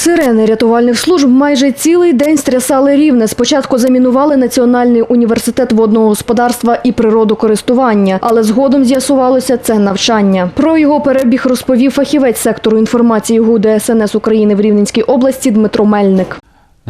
Сирени рятувальних служб майже цілий день стрясали рівне. Спочатку замінували Національний університет водного господарства і природокористування, але згодом з'ясувалося це навчання. Про його перебіг розповів фахівець сектору інформації ГУДСНС України в Рівненській області Дмитро Мельник.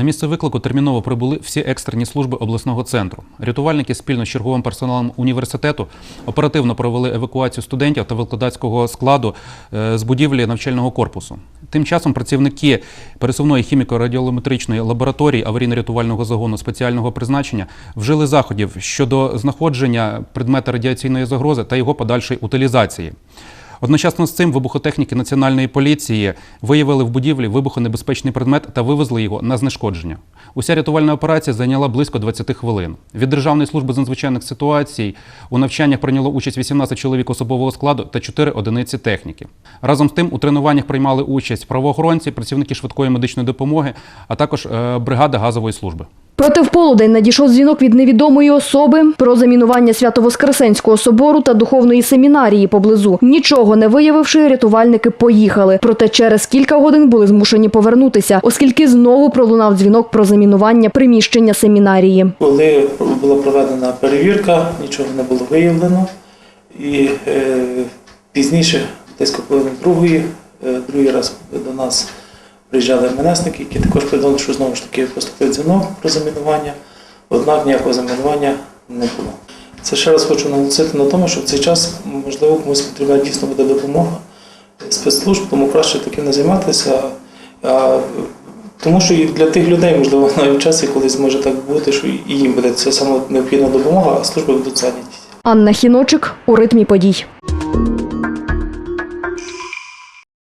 На місце виклику терміново прибули всі екстрені служби обласного центру. Рятувальники спільно з черговим персоналом університету оперативно провели евакуацію студентів та викладацького складу е, з будівлі навчального корпусу. Тим часом працівники пересувної хіміко-радіолометричної лабораторії аварійно-рятувального загону спеціального призначення вжили заходів щодо знаходження предмета радіаційної загрози та його подальшої утилізації. Одночасно з цим вибухотехніки Національної поліції виявили в будівлі вибухонебезпечний предмет та вивезли його на знешкодження. Уся рятувальна операція зайняла близько 20 хвилин. Від Державної служби з надзвичайних ситуацій у навчаннях прийняло участь 18 чоловік особового складу та 4 одиниці техніки. Разом з тим у тренуваннях приймали участь правоохоронці, працівники швидкої медичної допомоги, а також е, бригада газової служби. Проте в полудень надійшов дзвінок від невідомої особи про замінування Свято-Воскресенського собору та духовної семінарії поблизу. Нічого не виявивши, рятувальники поїхали. Проте через кілька годин були змушені повернутися, оскільки знову пролунав дзвінок про замінування приміщення семінарії. Коли була проведена перевірка, нічого не було виявлено. І е, пізніше, десь половини другої, е, другий раз до нас приїжджали МНСники, які також повідомили, що знову ж таки поступив дзвінок про замінування, однак ніякого замінування не було. Це ще раз хочу наголосити на тому, що в цей час, можливо, комусь потрібна дійсно буде допомога спецслужб, тому краще таким не займатися. Тому що і для тих людей, можливо, навіть в часі колись може так бути, що і їм буде це саме необхідна допомога, а служби будуть зайняті. Анна Хіночик у ритмі подій.